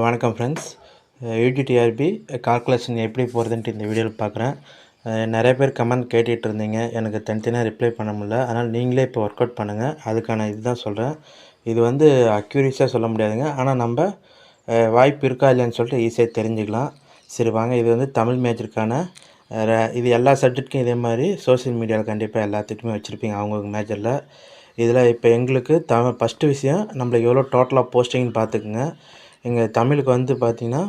வணக்கம் friends யூடிடிஆர்பி calculation எப்படி போகிறதுன்ட்டு இந்த வீடியோவில் பார்க்குறேன் நிறைய பேர் கமெண்ட் கேட்டுகிட்டு இருந்தீங்க. எனக்கு தனித்தனியாக ரிப்ளை பண்ண முடியல. அதனால் நீங்களே இப்போ ஒர்க் அவுட் பண்ணுங்கள் அதுக்கான இதுதான் சொல்கிறேன் இது வந்து அக்யூரிஸாக சொல்ல முடியாதுங்க. ஆனால் நம்ம வாய்ப்பு இருக்கா இல்லைன்னு சொல்லிட்டு ஈஸியாக தெரிஞ்சுக்கலாம். சரி வாங்க. இது வந்து தமிழ் மேஜருக்கான இது எல்லா சப்ஜெக்ட்டுக்கும் இதே மாதிரி சோஷியல் மீடியாவில் கண்டிப்பாக எல்லாத்துக்குமே வச்சுருப்பீங்க. அவங்கவுங்க மேஜரில் இதில் இப்போ எங்களுக்கு தமிழ் ஃபஸ்ட்டு விஷயம் நம்மளுக்கு எவ்வளோ டோட்டலாக போஸ்டிங்னு பார்த்துக்குங்க எங்கள் தமிழுக்கு வந்து பார்த்திங்கன்னா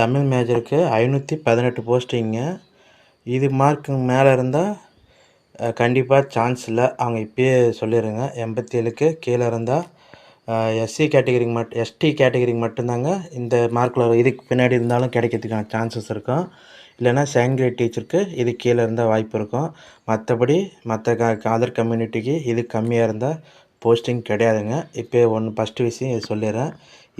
தமிழ் மேஜருக்கு ஐநூற்றி பதினெட்டு போஸ்டிங்க. இது மார்க்கு மேலே இருந்தால் கண்டிப்பாக சான்ஸ் இல்லை. அவங்க இப்பயே சொல்லிடுங்க எண்பத்தி ஏழுக்கு கீழே இருந்தால் எஸ்சி கேட்டகரிக்கு மட்டும் எஸ்டி கேட்டகரிக்கு மட்டும்தாங்க இந்த மார்க்கில் இதுக்கு பின்னாடி இருந்தாலும் கிடைக்கிறதுக்கான சான்சஸ் இருக்கும். இல்லைன்னா செகண்ட் கிரேட் டீச்சருக்கு இது கீழே இருந்தால் வாய்ப்பு இருக்கும். மற்றபடி மற்ற க அதர் கம்யூனிட்டிக்கு இது கம்மியாக இருந்தால் போஸ்டிங் கிடையாதுங்க. இப்போ ஒன்று ஃபஸ்ட்டு விஷயம் இது சொல்லிடுறேன்.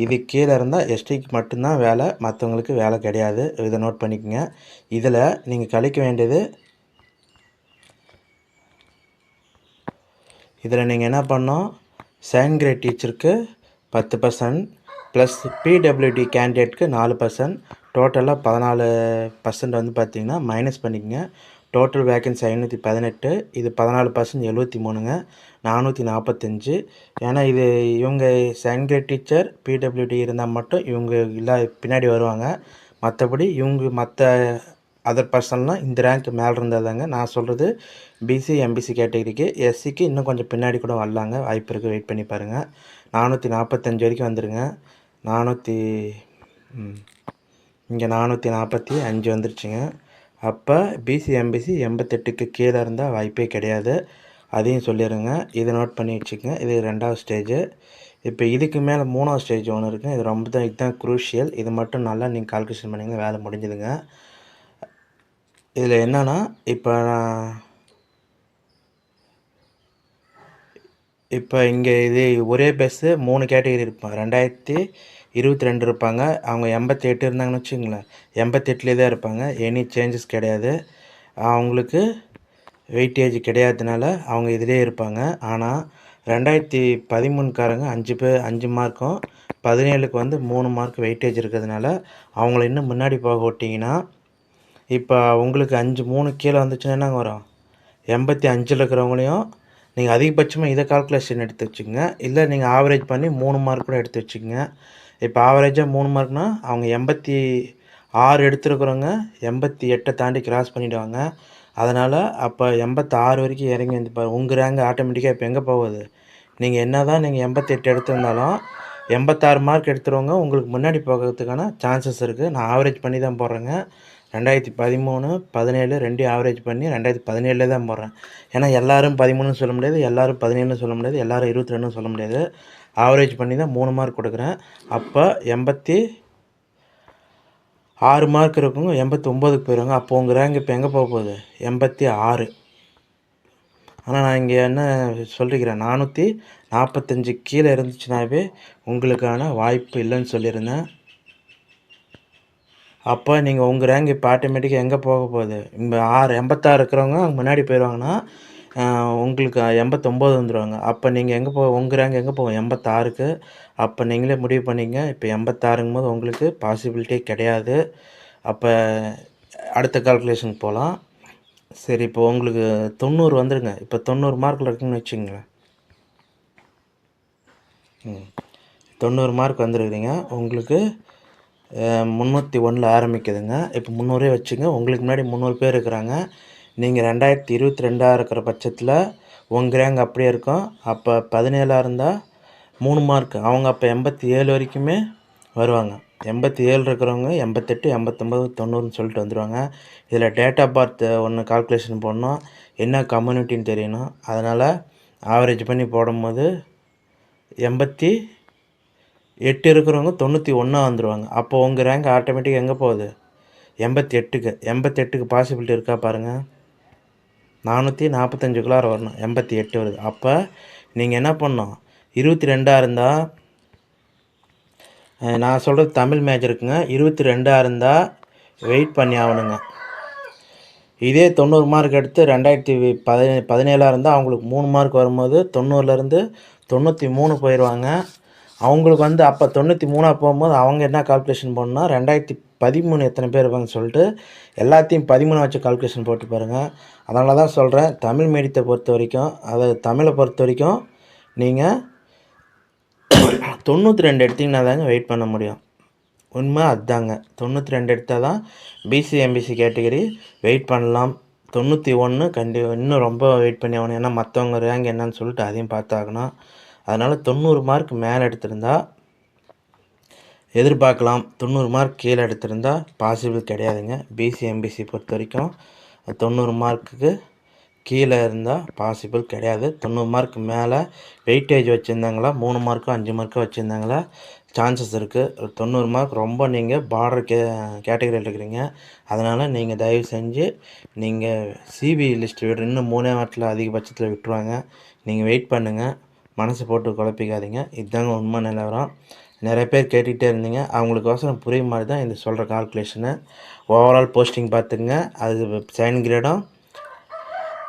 இது கீழே இருந்தால் எஸ்டிக்கு மட்டும்தான் வேலை மற்றவங்களுக்கு வேலை கிடையாது. இதை நோட் பண்ணிக்கோங்க. இதில் நீங்கள் கழிக்க வேண்டியது இதில் நீங்கள் என்ன பண்ணோம் செகண்ட் கிரேட் டீச்சருக்கு பத்து பர்சன்ட் ப்ளஸ் பிடபிள்யூடி கேண்டிடேட்க்கு நாலு பர்சன்ட் டோட்டலாக பதினாலு பர்சன்ட் வந்து பார்த்தீங்கன்னா மைனஸ் பண்ணிக்கங்க. டோட்டல் வேக்கன்சி ஐநூற்றி பதினெட்டு இது பதினாலு பர்சன்ட் எழுபத்தி மூணுங்க நானூற்றி நாற்பத்தஞ்சு ஏன்னா இது இவங்க செகண்ட் கிரேட் டீச்சர் பிடபிள்யூடி இருந்தால் மட்டும் இவங்க இல்லை பின்னாடி வருவாங்க. மற்றபடி இவங்க மற்ற அதர் பர்சன்லாம் இந்த ரேங்க் மேலே இருந்தால் தாங்க நான் சொல்கிறது பிசி எம்பிசி கேட்டகரிக்கு எஸ்சிக்கு இன்னும் கொஞ்சம் பின்னாடி கூட வரலாங்க. வாய்ப்பு இருக்குது வெயிட் பண்ணி பாருங்கள் நானூற்றி நாற்பத்தஞ்சு வரைக்கும் வந்துடுங்க நானூற்றி இங்கே நானூற்றி நாற்பத்தி அஞ்சு வந்துருச்சுங்க. அப்போ பிசி எம்பிசி எண்பத்தெட்டுக்கு கீழே இருந்தால் வாய்ப்பே கிடையாது. அதையும் சொல்லிடுங்க இதை நோட் பண்ணி வச்சுக்கோங்க. இது ரெண்டாவது ஸ்டேஜு இப்போ இதுக்கு மேலே மூணாவது ஸ்டேஜ் ஒன்று இருக்குது இது ரொம்ப தான் இதுதான் குரூஷியல் இது மட்டும் நல்லா நீங்கள் கால்குலேஷன் பண்ணிங்க வேலை முடிஞ்சுதுங்க. இதில் என்னென்னா இப்போ நான் இப்போ இங்கே இது ஒரே பஸ்ஸு மூணு கேட்டகரி இருப்பேன் ரெண்டாயிரத்தி இருபத்தி ரெண்டு இருப்பாங்க. அவங்க எண்பத்தி எட்டு இருந்தாங்கன்னு வச்சுங்களேன் எண்பத்தெட்டுலேயே தான் இருப்பாங்க. எனி சேஞ்சஸ் கிடையாது. அவங்களுக்கு வெயிட்டேஜ் கிடையாதுனால அவங்க இதிலே இருப்பாங்க. ஆனால் ரெண்டாயிரத்தி பதிமூணுக்காரங்க அஞ்சு பேர் அஞ்சு மார்க்கும் பதினேழுக்கு வந்து மூணு மார்க் வெயிட்டேஜ் இருக்கிறதுனால அவங்கள இன்னும் முன்னாடி போக விட்டிங்கன்னா இப்போ உங்களுக்கு அஞ்சு மூணு கீழே வந்துச்சுன்னா என்னங்க வரும்? எண்பத்தி அஞ்சில் இருக்கிறவங்களையும் நீங்கள் அதிகபட்சமாக இதை கால்குலேஷன் எடுத்து வச்சுக்கோங்க. இல்லை நீங்கள் ஆவரேஜ் பண்ணி மூணு மார்க் கூட எடுத்து வச்சுக்கோங்க. இப்போ ஆவரேஜாக மூணு மார்க்னால் அவங்க எண்பத்தி ஆறு எடுத்துருக்குறவங்க எண்பத்தி எட்டை தாண்டி கிராஸ் பண்ணிவிடுவாங்க அதனால் அப்போ எண்பத்தாறு வரைக்கும் இறங்கி வந்து உங்கள் ரேங்க் ஆட்டோமேட்டிக்காக இப்போ எங்கே போகுது? நீங்கள் என்ன தான் நீங்கள் எண்பத்தெட்டு எடுத்திருந்தாலும் எண்பத்தாறு மார்க் எடுத்துருவங்க உங்களுக்கு முன்னாடி போகிறதுக்கான சான்சஸ் இருக்குது நான் ஆவரேஜ் பண்ணி தான் போடுறேங்க. ரெண்டாயிரத்தி பதிமூணு பதினேழு ரெண்டையும் ஆவரேஜ் பண்ணி ரெண்டாயிரத்தி பதினேழுல தான் போடுறேன். ஏன்னா எல்லோரும் பதிமூணுன்னு சொல்ல முடியாது எல்லோரும் பதினேழுன்னு சொல்ல முடியாது எல்லோரும் இருபத்தி ரெண்டுன்னு சொல்ல முடியாது. ஆவரேஜ் பண்ணி தான் மூணு மார்க் கொடுக்குறேன். அப்போ எண்பத்தி ஆறு மார்க் இருக்குங்க எண்பத்தி ஒம்போதுக்கு போயிடுவாங்க அப்போ உங்கள் ரேங்க் இப்போ எங்கே போக போகுது? எண்பத்தி ஆறு. ஆனால் நான் இங்கே என்ன சொல்லிக்கிறேன்? நானூற்றி நாற்பத்தஞ்சு கீழே இருந்துச்சுனாவே உங்களுக்கான வாய்ப்பு இல்லைன்னு சொல்லியிருந்தேன். அப்போ நீங்கள் உங்கள் ரேங்க் இப்போ ஆட்டோமேட்டிக்காக எங்கே போக போகுது? இப்போ ஆறு எண்பத்தாறு இருக்கிறவங்க அங்கே முன்னாடி போயிடுவாங்கன்னா உங்களுக்கு எண்பத்தொம்போது வந்துடுவாங்க அப்போ நீங்கள் எங்கே போ உங்கள் ரேங்க் எங்கே போகும்? எண்பத்தாறுக்கு. அப்போ நீங்களே முடிவு பண்ணிங்க. இப்போ எண்பத்தாறுங்கும் போது உங்களுக்கு பாசிபிலிட்டியே கிடையாது. அப்போ அடுத்த கால்குலேஷனுக்கு போகலாம் சரி இப்போ உங்களுக்கு தொண்ணூறு வந்துடுங்க இப்போ தொண்ணூறு மார்க்கில் இருக்குன்னு வச்சுங்களேன் ம். தொண்ணூறு மார்க் வந்துருக்குறீங்க. உங்களுக்கு முந்நூற்றி ஒன்றில் ஆரம்பிக்குதுங்க. இப்போ முந்நூறே வச்சுங்க. உங்களுக்கு முன்னாடி முந்நூறு பேர் இருக்கிறாங்க. நீங்கள் ரெண்டாயிரத்தி இருபத்தி ரெண்டாக இருக்கிற பட்சத்தில் உங்கள் ரேங்க் அப்படியே இருக்கும். அப்போ பதினேழாக இருந்தால் மூணு மார்க் அவங்க அப்போ எண்பத்தி ஏழு வரைக்குமே வருவாங்க. எண்பத்தி ஏழு இருக்கிறவங்க எண்பத்தெட்டு எண்பத்தொம்பது தொண்ணூறுன்னு சொல்லிட்டு வந்துடுவாங்க இதில் டேட் ஆஃப் பர்த் ஒன்று கால்குலேஷன் போடணும். என்ன கம்யூனிட்டின்னு தெரியணும். அதனால் ஆவரேஜ் பண்ணி போடும்போது எண்பத்தி எட்டு இருக்கிறவங்க தொண்ணூற்றி ஒன்றா வந்துடுவாங்க அப்போ உங்கள் ரேங்க் ஆட்டோமேட்டிக்காக எங்கே போகுது? எண்பத்தி எட்டுக்கு. எண்பத்தெட்டுக்கு பாசிபிலிட்டி இருக்கா பாருங்கள் நானூற்றி நாற்பத்தஞ்சுக்குள்ளார வரணும். எண்பத்தி எட்டு வருது. அப்போ நீங்கள் என்ன பண்ணணும்? இருபத்தி ரெண்டாக இருந்தால் நான் சொல்கிறது தமிழ் மேஜருக்குங்க இருபத்தி ரெண்டாக இருந்தால் வெயிட் பண்ணி ஆகணுங்க. இதே தொண்ணூறு மார்க் எடுத்து ரெண்டாயிரத்தி பதினே பதினேழாக இருந்தால் அவங்களுக்கு மூணு மார்க் வரும்போது தொண்ணூறுலேருந்து தொண்ணூற்றி மூணு போயிடுவாங்க அவங்களுக்கு வந்து அப்போ தொண்ணூற்றி மூணாக போகும்போது அவங்க என்ன கால்குலேஷன் பண்ணால் ரெண்டாயிரத்தி பதிமூணு எத்தனை பேர் இருப்பாங்கன்னு சொல்லிட்டு எல்லாத்தையும் பதிமூணு வச்சு கால்குலேஷன் போட்டு பாருங்கள் அதனால தான் சொல்கிறேன் தமிழ் மீடியத்தை பொறுத்த வரைக்கும் அதாவது தமிழை பொறுத்த வரைக்கும் நீங்கள் தொண்ணூற்றி ரெண்டு எடுத்திங்கன்னா தாங்க வெயிட் பண்ண முடியும். உண்மை அதுதாங்க. தொண்ணூற்றி ரெண்டு எடுத்தால் தான் பிசி எம்பிசி கேட்டகரி வெயிட் பண்ணலாம். தொண்ணூற்றி ஒன்று கண்டி இன்னும் ரொம்ப வெயிட் பண்ணி ஆகணும். ஏன்னா மற்றவங்க ரேங்க் என்னன்னு சொல்லிட்டு அதையும் பார்த்தாகணும். அதனால் தொண்ணூறு மார்க் மேலே எடுத்திருந்தால் எதிர்பார்க்கலாம். தொண்ணூறு மார்க் கீழே எடுத்திருந்தால் பாசிபிள் கிடையாதுங்க. பிசி எம்பிசி பொறுத்த வரைக்கும் தொண்ணூறு மார்க்குக்கு கீழே இருந்தால் பாசிபிள் கிடையாது. தொண்ணூறு மார்க் மேலே வெயிட்டேஜ் வச்சுருந்தாங்களா? மூணு மார்க்கோ அஞ்சு மார்க்கோ வச்சுருந்தாங்களா? சான்சஸ் இருக்குது தொண்ணூறு மார்க் ரொம்ப நீங்கள் பார்டர் கே கேட்டகரியில் இருக்கிறீங்க. அதனால் நீங்கள் தயவு செஞ்சு நீங்கள் சிபி லிஸ்ட் விடுற இன்னும் மூணே வாரத்தில் அதிகபட்சத்தில் விட்டுருவாங்க. நீங்கள் வெயிட் பண்ணுங்கள் மனசு போட்டு குழப்பிக்காதீங்க. இதுதாங்க உண்மை நிலவரம். நிறைய பேர் கேட்டுக்கிட்டே இருந்தீங்க. அவங்களுக்கோசரம் புரிய மாதிரி தான் இந்த சொல்கிற கால்குலேஷனு ஓவரால் போஸ்டிங் பார்த்துங்க அது செகண்ட் கிரேடும்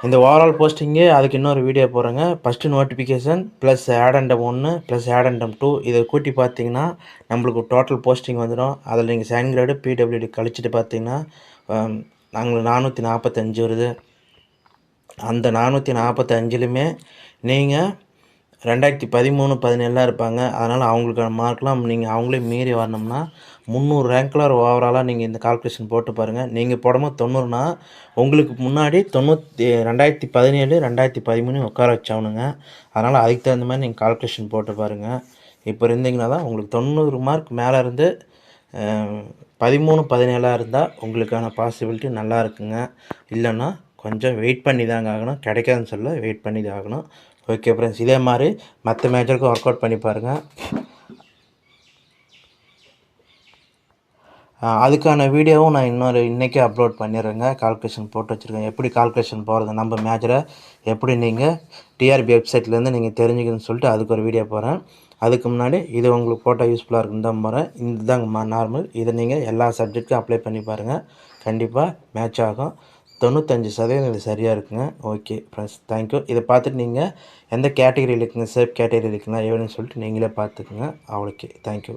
இந்த ஓவரால் போஸ்டிங்கு அதுக்கு இன்னொரு வீடியோ போகிறேங்க ஃபஸ்ட்டு நோட்டிஃபிகேஷன் ப்ளஸ் ஆடண்டம் ஒன்று ப்ளஸ் ஆடண்டம் டூ இதை கூட்டி பார்த்தீங்கன்னா நம்மளுக்கு டோட்டல் போஸ்டிங் வந்துடும். அதில் நீங்கள் செகண்ட் கிரேடு பிடபிள்யூடி கழிச்சிட்டு பார்த்தீங்கன்னா நாங்களுக்கு நானூற்றி நாற்பத்தஞ்சு வருது. அந்த நானூற்றி நாற்பத்தஞ்சிலுமே நீங்கள் ரெண்டாயிரத்தி பதிமூணு பதினேழுலாம் இருப்பாங்க. அதனால் அவங்களுக்கான மார்க்லாம் நீங்கள் அவங்களே மீறி வரணும்னா முந்நூறு ரேங்க்கில் ஓவராலாக நீங்கள் இந்த கால்குலேஷன் போட்டு பாருங்கள் நீங்கள் போடும்போது தொண்ணூறுனா உங்களுக்கு முன்னாடி தொண்ணூற்றி ரெண்டாயிரத்தி பதினேழு ரெண்டாயிரத்தி பதிமூணு உட்கார வச்சவனுங்க. அதனால் அதுக்கு தகுந்த மாதிரி நீங்கள் கால்குலேஷன் போட்டு பாருங்கள் இப்போ இருந்தீங்கன்னா தான் உங்களுக்கு தொண்ணூறு மார்க் மேலே இருந்து பதிமூணு பதினேழாக இருந்தால் உங்களுக்கான பாசிபிலிட்டி நல்லா இருக்குங்க. இல்லைன்னா கொஞ்சம் வெயிட் பண்ணி தாங்க ஆகணும். கிடைக்காதுன்னு சொல்ல வெயிட் பண்ணி தான் ஆகணும். ஓகே ஃப்ரெண்ட்ஸ் இதே மாதிரி மற்ற மேஜருக்கும் ஒர்க் அவுட் பண்ணி பாருங்கள் அதுக்கான வீடியோவும் நான் இன்னொரு இன்றைக்கே அப்லோட் பண்ணிடுறேங்க. கால்குலேஷன் போட்டு வச்சுருக்கேன். எப்படி கால்குலேஷன் போகிறது நம்ம மேஜரை எப்படி நீங்கள் டிஆர்பி வெப்சைட்லேருந்து நீங்கள் தெரிஞ்சுக்கணும்னு சொல்லிட்டு அதுக்கு ஒரு வீடியோ போகிறேன் அதுக்கு முன்னாடி இது உங்களுக்கு ஃபோட்டோ யூஸ்ஃபுல்லாக இருக்குன்னு தான் போகிறேன் இதுதாங்க நார்மல் இதை நீங்கள் எல்லா சப்ஜெக்ட்டுக்கும் அப்ளை பண்ணி பாருங்கள் கண்டிப்பாக மேட்ச் ஆகும். தொண்ணூத்தஞ்சு சதவீதம் இது சரியாக இருக்குங்க. ஓகே ஃப்ரெண்ட்ஸ் தேங்க்யூ இதை பார்த்துட்டு நீங்கள் எந்த கேட்டகரியில் இருக்குங்க சேஃப் கேட்டகரியில் இருக்குங்களா எவ்வளோன்னு சொல்லிட்டு நீங்களே பார்த்துக்குங்க. அவளுக்கு தேங்க்யூ